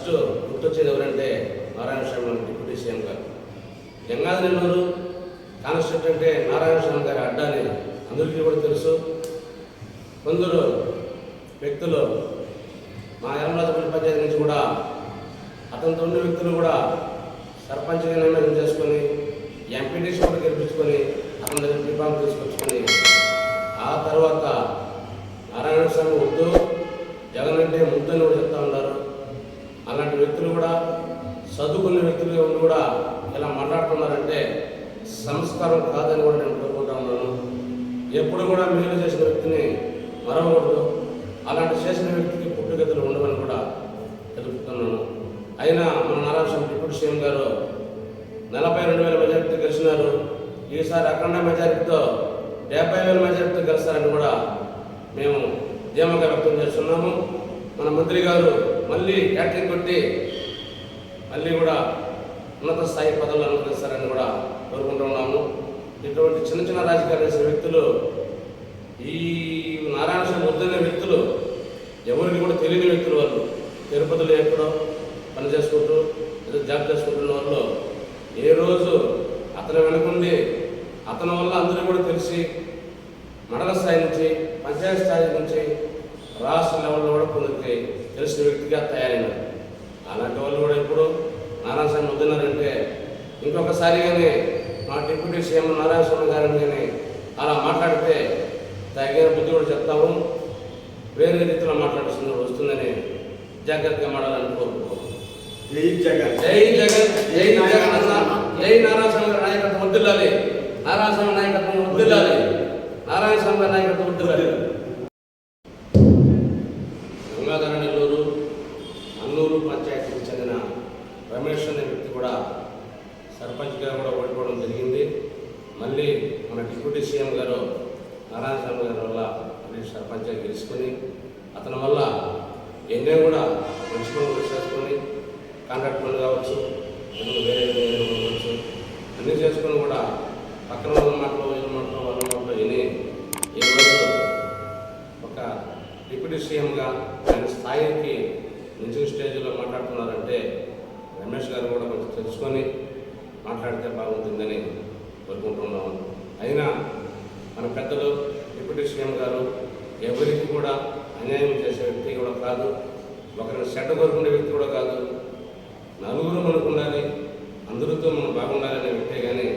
First గుర్తొచ్చేది ఎవరంటే నారాయణ స్వామి deputy CM గారు. గంగాధర నెల్లూరు కాన్స్టిట్యూట్ అంటే నారాయణ స్వామి గారి అడ్డాని అందరికీ కూడా తెలుసు. కొందరు వ్యక్తులు మా యమరాజపల్లి పంచాయతీ నుంచి కూడా అతనితో ఉన్న వ్యక్తులు కూడా సర్పంచ్గా నిర్ణయం చేసుకొని ఎంపీటీసీ కూడా గెలిపించుకొని అతని దగ్గర తీసుకొచ్చుకొని ఆ తర్వాత నారాయణ స్వామి వద్దు జగన్ అంటే ముద్దని కూడా చెప్తా ఉన్నారు అలాంటి వ్యక్తులు కూడా చదువుకున్న వ్యక్తులుగా ఉండి కూడా ఇలా మాట్లాడుతున్నారంటే సంస్కారం కాదని కూడా నేను కోరుకుంటా ఉన్నాను. ఎప్పుడు కూడా మేలు చేసిన వ్యక్తిని మరవకూడదు. అలాంటి చేసిన వ్యక్తికి పుట్టుగతులు ఉండవని కూడా తెలుపుతున్నాను. అయినా మన నారాయణ డిప్యూటీ సీఎం గారు నలభై రెండు వేల మెజారిటీతో గెలిచినారు. ఈసారి అఖండ మెజారిటీతో డెబ్బై వేల మెజారిటీతో గెలుస్తారని కూడా మేము ధీమాగా వ్యక్తం చేస్తున్నాము. మన మంత్రి గారు మళ్ళీ యాక్టింగ్ కొట్టి మళ్ళీ కూడా ఉన్నత స్థాయి పదవులు అనుగ్రహిస్తారని కూడా కోరుకుంటున్నాము. ఇటువంటి చిన్న చిన్న రాజకీయాలు చేసే వ్యక్తులు ఈ నారాయణ స్వామి వద్దనే వ్యక్తులు ఎవరికి కూడా తెలియని వ్యక్తులు వాళ్ళు. తిరుపతిలో ఎక్కడో పని చేసుకుంటూ ఏదో జాబ్ చేసుకుంటున్న వాళ్ళు ఏ రోజు అతను వెనుకుండి అతని వల్ల అందరూ కూడా తెలిసి మండల స్థాయి నుంచి పంచాయతీ స్థాయి నుంచి రాష్ట్ర లెవెల్లో కూడా కొందరికి తెలిసిన వ్యక్తిగా తయారైనారు. అలాంటి వాళ్ళు కూడా ఇప్పుడు నారాయణ స్వామి వద్దన్నారంటే ఇంకొకసారి కానీ మా డిప్యూటీ సీఎం నారాయణ స్వామి గారిని కానీ అలా మాట్లాడితే తగిన బుద్ధి కూడా చెప్తాము. వేరే రీతిలో మాట్లాడుతున్న వస్తుందని జాగ్రత్తగా మాడాలని కోరుకుంటున్నాం. జై జగన్. జై జగన్ జై జగన్ అన్న జై నారాయణ స్వామి గారి నాయకత్వం వద్దులాలి. నారాయణ స్వామి నాయకత్వం వద్దులాలి. వద్దులాలి గంగాధర నెల్లూరు అన్నూరు పంచాయతీకి చెందిన రమేష్ అనే వ్యక్తి కూడా సర్పంచ్గా కూడా ఓడిపోవడం జరిగింది మళ్ళీ మన డిప్యూటీ సీఎం గారు నారాయణ స్వామి గారి వల్ల మళ్ళీ సర్పంచ్గా గెలుచుకొని అతని వల్ల ఎన్నో కూడా మున్సిపల్ చేసుకొని కాంట్రాక్ట్ పనులు కావచ్చు వేరే వేరే కావచ్చు అన్నీ చేసుకొని కూడా పక్కన వాళ్ళ మాటలు వీళ్ళ మాటలు వాళ్ళ మాటలు విని ఈరోజు ఒక డిప్యూటీ సీఎంగా ఆయన స్థాయికి మంచి స్టేజ్లో మాట్లాడుతున్నారంటే రమేష్ గారు కూడా కొంచెం తెలుసుకొని మాట్లాడితే బాగుంటుందని అయినా మన పెద్దలు డిప్యూటీ సీఎం గారు ఎవరికి కూడా అన్యాయం చేసే వ్యక్తి కూడా కాదు. ఒకరిని చెడ్డ కోరుకునే వ్యక్తి కూడా కాదు. నలుగురు మనకు ఉండాలి అందరితో మనం బాగుండాలనే వ్యక్తే కానీ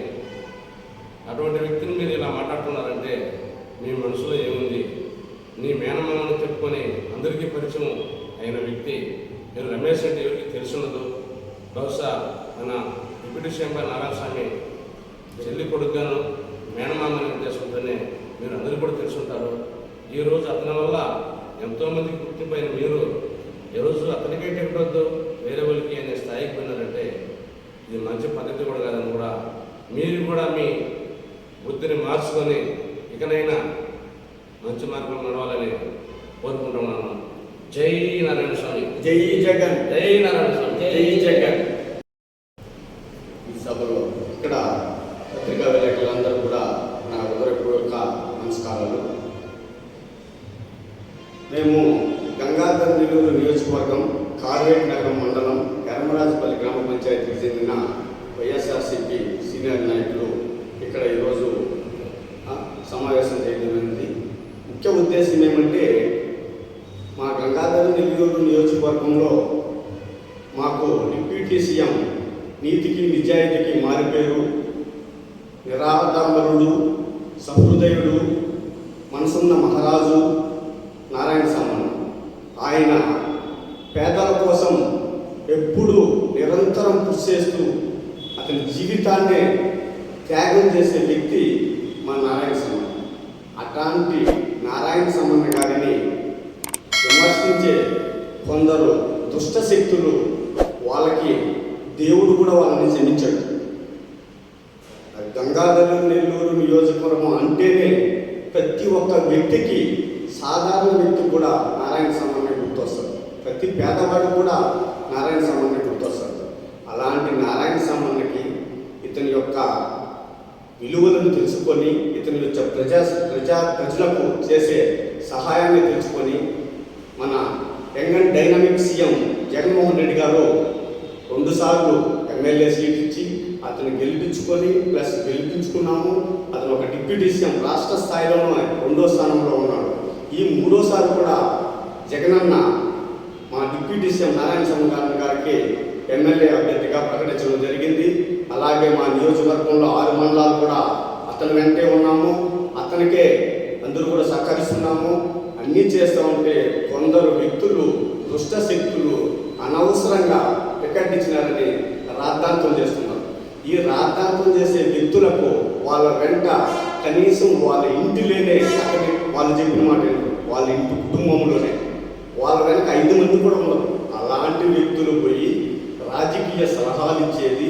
అటువంటి వ్యక్తిని మీరు ఇలా మాట్లాడుతున్నారంటే మీ మనసులో ఏముంది? నీ మేనమామని చెప్పుకొని అందరికీ పరిచయం అయిన వ్యక్తి మీరు రమేష్ అంటే ఎవరికి తెలుసున్నదో బహుశా మన డిప్యూటీ సీఎం గారు నారాయణ స్వామి చెల్లి కొడుకుగాను మేనమామని ఉద్దేశంతోనే మీరు అందరూ కూడా తెలుసుంటారు. ఈరోజు అతని వల్ల ఎంతోమందికి గుర్తింపైన మీరు ఈరోజు అతనికే చెప్పొద్దు వేరే వాళ్ళకి అనే స్థాయికి పోయినారంటే ఇది మంచి పద్ధతి కూడా కాదని కూడా మీరు కూడా మీ బుద్ధిని మార్చుకొని ఇకనైనా మంచి మార్గంలో నడవాలని కోరుకుంటున్నాను. జై నారాయణ స్వామి. జై జగన్. జై నారాయణ స్వామి. జై జగన్. ఈ సభలో ఇక్కడ పత్రికా విలేకరులందరూ కూడా నా ఉదరపూర్వక నమస్కారాలు. మేము గంగాధర్ నెల్లూరు నియోజకవర్గం కార్వేట్ నగరం మండలం ఎర్మరాజపల్లి గ్రామ పంచాయతీకి చెందిన వైఎస్ఆర్సీపీ సీనియర్ నాయకులు ఇక్కడ ఈరోజు సమావేశం చేయడం జరిగింది. ముఖ్య ఉద్దేశం ఏమంటే మా గంగాధర నెల్లూరు నియోజకవర్గంలో మాకు డిప్యూటీ సీఎం నీతికి నిజాయితీకి మారిపోయారు. నిరాడంబరుడు సహృదయుడు మనసున్న మహారాజు నారాయణ స్వామి. ఆయన పేదల కోసం ఎప్పుడూ నిరంతరం కృషి చేస్తూ అతని జీవితాన్నే త్యాగం చేసే వ్యక్తి మా నారాయణ స్వామి. అట్లాంటి నారాయణ స్వామి గారిని విమర్శించే కొందరు దుష్ట శక్తులు వాళ్ళకి దేవుడు కూడా వాళ్ళని క్షమించాడు గంగాధర నెల్లూరు నియోజకవర్గం అంటేనే ప్రతి ఒక్క వ్యక్తికి సాధారణ వ్యక్తి కూడా నారాయణ స్వామి గుర్తొస్తాడు. ప్రతి పేదవాడు కూడా నారాయణ స్వామి గుర్తొస్తాడు. అలాంటి నారాయణ స్వామికి ఇతని యొక్క విలువలను తెలుసుకొని ఇతని యొక్క ప్రజా ప్రజా ప్రజలకు చేసే సహాయాన్ని తెలుసుకొని మన డైనమిక్ సీఎం జగన్మోహన్ రెడ్డి గారు రెండుసార్లు ఎమ్మెల్యే సీట్ ఇచ్చి అతను గెలిపించుకొని ప్లస్ గెలిపించుకున్నాము. అతను ఒక డిప్యూటీ సీఎం రాష్ట్ర స్థాయిలోనే రెండో స్థానంలో ఉన్నాడు. ఈ మూడోసారి కూడా జగనన్న మా డిప్యూటీ సీఎం నారాయణ స్వామి గారికి ఎమ్మెల్యే అభ్యర్థిగా ప్రకటించడం జరిగింది. అలాగే మా నియోజకవర్గంలో ఆరు మండలాలు కూడా అతని వెంటే ఉన్నాము. అతనికే అందరూ కూడా సహకరిస్తున్నాము. అన్నీ చేస్తూ ఉంటే కొందరు వ్యక్తులు దుష్ట శక్తులు అనవసరంగా టికెట్ ఇచ్చినారని రాద్ధాంతం చేస్తున్నారు. ఈ రాద్ధాంతం చేసే వ్యక్తులకు వాళ్ళ వెంట కనీసం వాళ్ళ ఇంటిలోనే అక్కడ వాళ్ళు చెప్పిన మాట వాళ్ళ ఇంటి కుటుంబంలోనే. వాళ్ళ వెనక ఐదు మంది కూడా ఉన్నారు అలాంటి వ్యక్తులు పోయి రాజకీయ సలహాలు ఇచ్చేది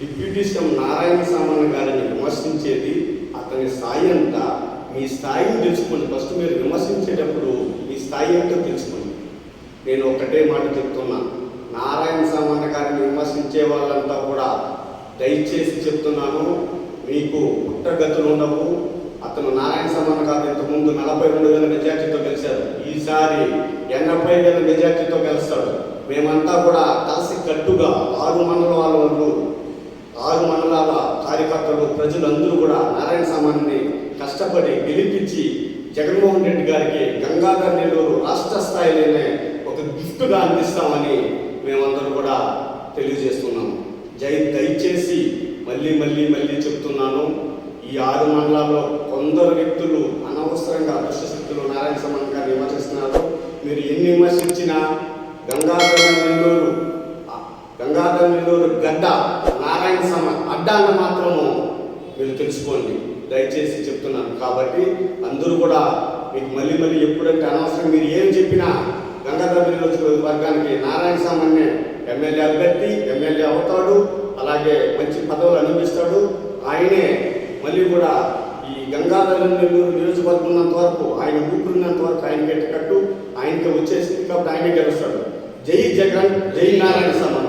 డిప్యూటీ సీఎం నారాయణ సామాన్ గారిని విమర్శించేది అతని స్థాయి అంతా మీ స్థాయిని తెలుసుకోండి. ఫస్ట్ మీరు విమర్శించేటప్పుడు మీ స్థాయి ఏంటో తెలుసుకోండి. నేను ఒకటే మాట చెప్తున్నా. నారాయణ సామాన్ గారిని విమర్శించే వాళ్ళంతా కూడా దయచేసి చెప్తున్నాను మీకు పుట్టగతులు ఉండవు. అతను నారాయణ సామాన్య గారు ఇంతకుముందు నలభై రెండు వేల మెజార్టీతో గెలిచారు ఈసారి ఎనభై వేల మెజార్టీతో గెలుస్తాడు. మేమంతా కూడా కలిసి కట్టుగా ఆరు మండలాల వాళ్ళు ఆరు మండలాల కార్యకర్తలు ప్రజలందరూ కూడా నారాయణ సామాన్ని కష్టపడి గెలిపించి జగన్మోహన్ రెడ్డి గారికి గంగాధర్ నెల్లూరు రాష్ట్ర స్థాయిలోనే ఒక గిఫ్ట్గా అందిస్తామని మేమందరూ కూడా తెలియజేస్తున్నాము. జై దయచేసి మళ్ళీ మళ్ళీ మళ్ళీ చెప్తున్నాను ఈ ఆరు మండలాల్లో కొందరు వ్యక్తులు అనవసరంగా దుష్టశక్తులు నారాయణ సమన్ గారిని విమర్శిస్తున్నారు. మీరు ఎన్ని విమర్శించినా గంగాధర నెల్లూరు గంగాధర నెల్లూరు గడ్డ నారాయణ సమ అడ్డాన్ని మాత్రము మీరు తెలుసుకోండి. దయచేసి చెప్తున్నాను కాబట్టి అందరూ కూడా మీకు మళ్ళీ మళ్ళీ ఎప్పుడంటే అనవసరం మీరు ఏం చెప్పినా గంగాధర నెల్లూరు వర్గానికి నారాయణ సామాన్య ఎమ్మెల్యే అభ్యర్థి ఎమ్మెల్యే అవుతాడు అలాగే మంచి పదవులు అనుభవిస్తాడు. ఆయనే మళ్ళీ కూడా ఈ గంగాధర నెల్లూరు నియోజకవర్గం ఉన్నంత వరకు ఆయన ఊపిరినంత వరకు ఆయన టికెట్టు ఆయనకి వచ్చేసింది కాబట్టి ఆయనే గెలుస్తాడు. జై జగన్ జై నారాయణ సమాన